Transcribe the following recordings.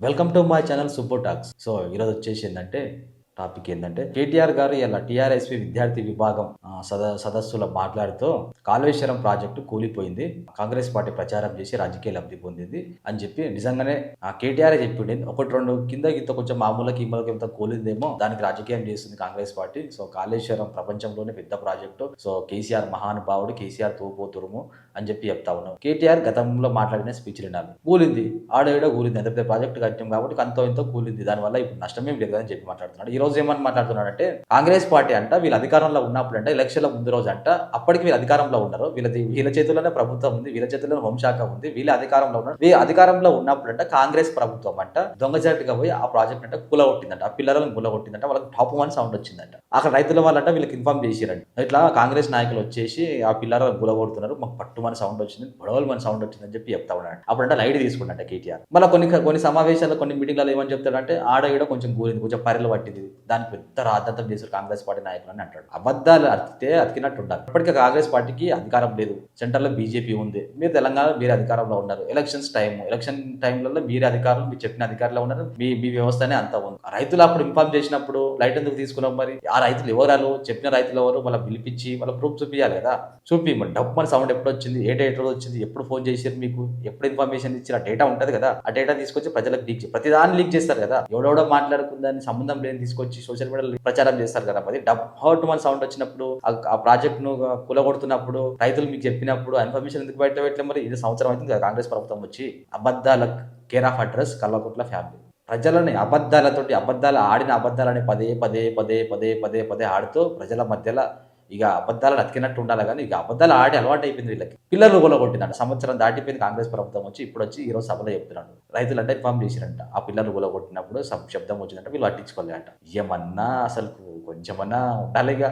Welcome to my channel super talks so ఈరోజు వచ్చేసి ఏంటంటే టాపిక్ ఏంటంటే కేటీఆర్ గారు ఇలా టీఆర్ఎస్పీ విద్యార్థి విభాగం సద సదస్సుల మాట్లాడుతూ కాళేశ్వరం ప్రాజెక్టు కూలిపోయింది. కాంగ్రెస్ పార్టీ ప్రచారం చేసి రాజకీయ లబ్ధి పొందింది అని చెప్పి నిజంగానే కేటీఆర్ చెప్పింది ఒకటి రెండు కింద ఇంత కొంచెం మామూలకి ఇమ్మలకి ఇంత కూలిందేమో దానికి రాజకీయం చేస్తుంది కాంగ్రెస్ పార్టీ. సో కాళేశ్వరం ప్రపంచంలోనే పెద్ద ప్రాజెక్టు. సో కేసీఆర్ మహానుభావుడు కేసీఆర్ తోపోతురుము అని చెప్పి చెప్తా ఉన్నాం. కేటీఆర్ గతంలో మాట్లాడిన స్పీచ్ వినాలి. కూలింది. ఆడ కూలింది. ఎంత పెద్ద ప్రాజెక్ట్ కట్టాం కాబట్టి అంత ఇంత కూలింది. దానివల్ల ఇప్పుడు నష్టమేం లేదు అని చెప్పి మాట్లాడుతున్నాడు. ఈ రోజు ఏమని మాట్లాడుతున్నాడంటే కాంగ్రెస్ పార్టీ అంట వీళ్ళు అధికారంలో ఉన్నప్పుడు అంటే ఎలక్షన్ల ముందు రోజు అంట అప్పటికి వీళ్ళు అధికారంలో ఉన్నారు వీళ్ళది వీళ్ళ చేతుల్లోనే ప్రభుత్వం ఉంది వీళ్ళ చేతుల్లోనే హోంశాఖ ఉంది వీళ్ళు అధికారంలో ఉన్నారు. వీళ్ళు అధికారంలో ఉన్నప్పుడు అంట కాంగ్రెస్ ప్రభుత్వం అంట దొంగజాటిగా పోయి ఆ ప్రాజెక్ట్ అంటే కూలగొట్టిందంట. ఆ పిల్లలను కూలగొట్టిందంట వాళ్ళకి టాప్ వన్ సౌండ్ వచ్చిందంట. అక్కడ రైతుల వాళ్ళంట వీళ్ళకి ఇన్ఫార్మ్ చేసిరండి ఇట్లా కాంగ్రెస్ నాయకులు వచ్చేసి ఆ పిల్లలను కూలగొడుతున్నారు. మాకు పట్టుమని సౌండ్ వచ్చింది గొడవలు మన సౌండ్ వచ్చిందని చెప్పి చెప్తా ఉన్నాడు అప్పుడంటే లైట్ తీసుకుంటాట కేటీఆర్. మళ్ళీ కొన్ని కొన్ని సమావేశాలు కొన్ని మీటింగ్లలో ఏమని చెప్తాడంటే ఆడ ఈడ కొంచెం కూలింది కొంచెం పర్రెలు పట్టింది. దానికి పెద్ద రాద్దంతం చేశారు కాంగ్రెస్ పార్టీ నాయకులు అని అంటాడు. అబద్ధాలు అతికితే అతికినట్టు ఉండాలి. ఇప్పటికే కాంగ్రెస్ పార్టీకి అధికారం లేదు. సెంటర్లో బీజేపీ ఉంది. మీరు తెలంగాణలో మీరు అధికారంలో ఉన్నారు. ఎలక్షన్స్ టైం ఎలక్షన్ టైంలలో మీరే అధికారులు మీరు చెప్పిన అధికారులు ఉన్నారు. మీ మీ వ్యవస్థనే అంత ఉంది. రైతులు అప్పుడు ఇన్ఫార్మ్ చేసినప్పుడు లైట్ ఎందుకు తీసుకున్నాం మరి? ఆ రైతులు ఎవరు చెప్పిన రైతులు ఎవరు? వాళ్ళ పిలిపించి వాళ్ళ ప్రూఫ్ చూపించాలి కదా. చూపి మరి. డబ్బు మన సౌండ్ ఎప్పుడు వచ్చింది? ఏ డేట్ రోజు వచ్చింది? ఎప్పుడు ఫోన్ చేశారు మీకు? ఎప్పుడు ఇన్ఫర్మేషన్ ఇచ్చారు ఆ డేటా ఉంటుంది కదా. ఆ డేటా తీసుకొచ్చి ప్రజలకు లీక్ ప్రతిదాన్ని లీక్ చేస్తారు కదా. ఎవడెవడో మాట్లాడుకుందని సంబంధం లేని తీసుకొచ్చి సోషల్ మీడియాలో ప్రచారం చేస్తారు కదా మరి. డబ్ హౌట్ మన సౌండ్ వచ్చినప్పుడు ఆ- ప్రాజెక్ట్ను కూలగొడుతున్నప్పుడు రైతులు మీకు చెప్పినప్పుడు ఇన్ఫర్మేషన్ ఎందుకు బయట పెట్టలే మరి? ఇది సంవత్సరం అవుతుంది కాంగ్రెస్ ప్రభుత్వం వచ్చి అబద్ధాల care of address Kalvakuntla family ప్రజలని అబద్ధాలతోటి అబద్ధాలు ఆడిన అబద్ధాలని పదే పదే పదే పదే పదే పదే ఆడుతూ ప్రజల మధ్యలో ఇక అబద్ధాలను అతికినట్టు ఉండాలి కానీ ఇక అబద్ధాలు ఆడి అలవాటు అయిపోయింది వీళ్ళకి. పిల్లలు కొలగొట్టిందంట సంవత్సరం దాటిపోయింది కాంగ్రెస్ ప్రభుత్వం వచ్చి ఇప్పుడు వచ్చి ఈరోజు సభలో చెప్తున్నాడు. రైతులు అంటే చేసిరంట. ఆ పిల్లలు కొలగొట్టినప్పుడు కొట్టినప్పుడు శబ్దం వచ్చిందంటే వీళ్ళు పట్టించుకోలేదంట. ఏమన్నా అసలు కొంచెమన్నా ఉండాలి ఇక.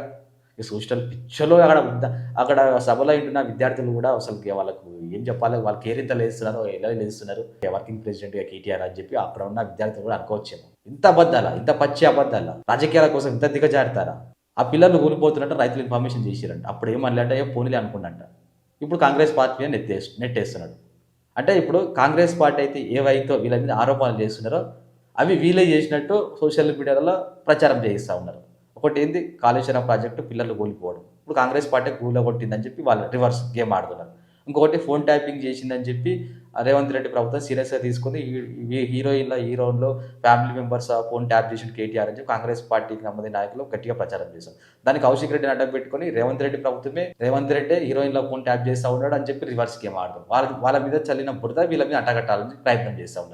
ఈ సోషల్ పిచ్చలో అక్కడ అక్కడ సభలో ఉంటున్న విద్యార్థులు కూడా అసలు వాళ్ళకు ఏం చెప్పాలి? వాళ్ళు కేరింత లేస్తున్నారు? ఎలా లేస్తున్నారు? వర్కింగ్ ప్రెసిడెంట్ కేటీఆర్ అని చెప్పి అక్కడ ఉన్న విద్యార్థులు కూడా అనుకోవచ్చేమో. ఇంత అబద్ధాలా? ఇంత పచ్చి అబద్ధాలా? రాజకీయాల కోసం ఇంత దిగజారుతారా? ఆ పిల్లలు కూలిపోతున్నట్టు రైతులు ఇన్ఫర్మేషన్ చేసిరంట. అప్పుడు ఏమనలేట ఏ పోనీలే అనుకున్నట్ట ఇప్పుడు కాంగ్రెస్ పార్టీ మీద నెట్టేసి నెట్టేస్తున్నాడు. అంటే ఇప్పుడు కాంగ్రెస్ పార్టీ అయితే ఏవైతే వీళ్ళ మీద ఆరోపణలు చేస్తున్నారో అవి వీలై చేసినట్టు సోషల్ మీడియాలో ప్రచారం చేయిస్తూ ఉన్నారు. ఒకటి ఏంది? కాళేశ్వరం ప్రాజెక్టు పిల్లలు కూలిపోవడం. ఇప్పుడు కాంగ్రెస్ పార్టీ కూలగొట్టిందని చెప్పి వాళ్ళు రివర్స్ గేమ్ ఆడుతున్నారు. ఇంకొకటి ఫోన్ ట్యాపింగ్ చేసిందని చెప్పి రేవంత్ రెడ్డి ప్రభుత్వం సీరియస్గా తీసుకుంది. హీరోయిన్ల హీరోయిన్లో ఫ్యామిలీ మెంబర్స్ ఫోన్ ట్యాప్ చేసిన కేటీఆర్ అని చెప్పి కాంగ్రెస్ పార్టీకి సంబంధించిన నాయకులు గట్టిగా ప్రచారం చేశారు. దానికి కౌశిక్ రెడ్డిని అడ్డం పెట్టుకొని రేవంత్ రెడ్డి ప్రభుత్వమే రేవంత్ రెడ్డి హీరోయిన్ల ఫోన్ ట్యాప్ చేస్తూ ఉన్నాడు అని చెప్పి రివర్స్ గేమ్ ఆడతాం వాళ్ళ వాళ్ళ మీద చల్లిన బురద వీళ్ళ మీద అట్టగట్టాలని ప్రయత్నం చేస్తూ ఉన్నారు